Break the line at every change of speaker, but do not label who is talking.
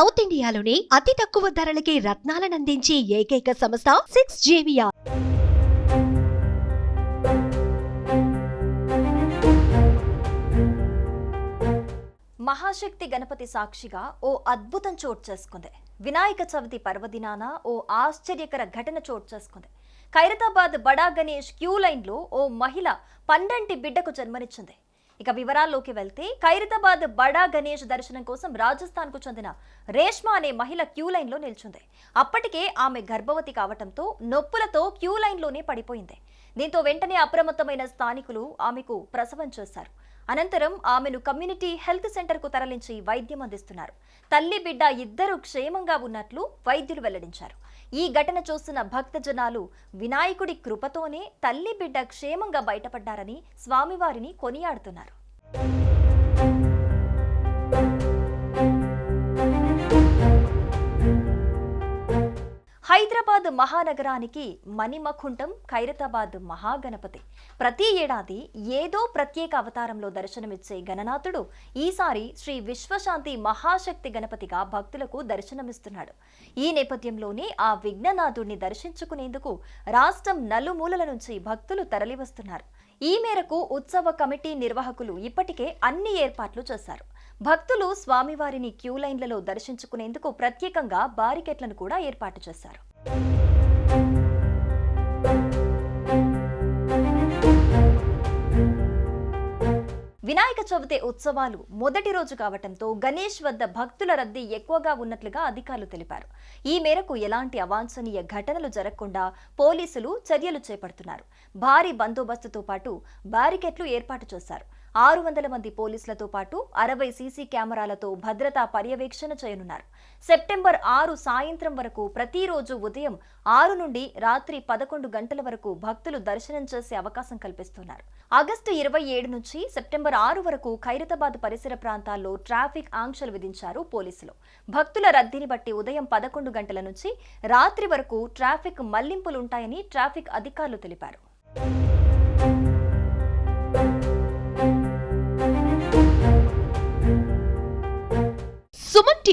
South ఇండియాలోనే అతి తక్కువ ధరలకి రత్నాలనందించే ఏకైక సంస్థ సిక్స్ జేవియా
మహాశక్తి గణపతి సాక్షిగా ఓ అద్భుతం చోటు చేసుకుంది. వినాయక చవితి పర్వదినాన ఓ ఆశ్చర్యకర ఘటన చోటు చేసుకుంది. ఖైరతాబాద్ బడా గణేష్ క్యూ లైన్లో ఓ మహిళ పండంటి బిడ్డకు జన్మనిచ్చింది. ఇక వివరాల్లోకి వెళ్తే ఖైరతాబాద్ బడా గణేష్ దర్శనం కోసం రాజస్థాన్కు చెందిన రేష్మా అనే మహిళ క్యూ లైన్లో నిల్చుంది. అప్పటికే ఆమె గర్భవతి కావటంతో నొప్పులతో క్యూ లైన్లోనే పడిపోయింది. దీంతో వెంటనే అప్రమత్తమైన స్థానికులు ఆమెకు ప్రసవం చేశారు. అనంతరం ఆమెను కమ్యూనిటీ హెల్త్ సెంటర్కు తరలించి వైద్యం అందిస్తున్నారు. తల్లి బిడ్డ ఇద్దరు క్షేమంగా ఉన్నట్లు వైద్యులు వెల్లడించారు. ఈ ఘటన చూసిన భక్తజనాలు వినాయకుడి కృపతోనే తల్లి బిడ్డ క్షేమంగా బయటపడ్డారని స్వామివారిని కొనియాడుతున్నారు. హైదరాబాద్ మహానగరానికి మణిమకుంటం ఖైరతాబాద్ మహాగణపతి. ప్రతి ఏడాది ఏదో ప్రత్యేక అవతారంలో దర్శనమిచ్చే గణనాథుడు ఈసారి శ్రీ విశ్వశాంతి మహాశక్తి గణపతిగా భక్తులకు దర్శనమిస్తున్నాడు. ఈ నేపథ్యంలోనే ఆ విఘ్ననాథుడిని దర్శించుకునేందుకు రాష్ట్రం నలుమూలల నుంచి భక్తులు తరలివస్తున్నారు. ఈ మేరకు ఉత్సవ కమిటీ నిర్వాహకులు ఇప్పటికే అన్ని ఏర్పాట్లు చేశారు. భక్తులు స్వామివారిని క్యూ లైన్లలో దర్శించుకునేందుకు ప్రత్యేకంగా బారికెట్లను కూడా ఏర్పాటు చేశారు. వినాయక చవితి ఉత్సవాలు మొదటి రోజు కావటంతో గణేష్ వద్ద భక్తుల రద్దీ ఎక్కువగా ఉన్నట్లుగా అధికారులు తెలిపారు. ఈ మేరకు ఎలాంటి అవాంఛనీయ ఘటనలు జరగకుండా పోలీసులు చర్యలు చేపడుతున్నారు. భారీ బందోబస్తుతో పాటు బ్యారికెట్లు ఏర్పాటు చేశారు. ఆరు వందల మంది పోలీసులతో పాటు అరవై సీసీ కెమెరాలతో భద్రతా పర్యవేక్షణ చేయనున్నారు. సెప్టెంబర్ ఆరు సాయంత్రం వరకు ప్రతిరోజు ఉదయం ఆరు నుండి రాత్రి పదకొండు గంటల వరకు భక్తులు దర్శనం చేసే అవకాశం కల్పిస్తున్నారు. ఆగస్టు ఇరవై ఏడు నుంచి సెప్టెంబర్ ఆరు వరకు ఖైరతాబాద్ పరిసర ప్రాంతాల్లో ట్రాఫిక్ ఆంక్షలు విధించారు పోలీసులు. భక్తుల రద్దీని బట్టి ఉదయం పదకొండు గంటల నుంచి రాత్రి వరకు ట్రాఫిక్ మళ్ళింపులుంటాయని ట్రాఫిక్ అధికారులు తెలిపారు.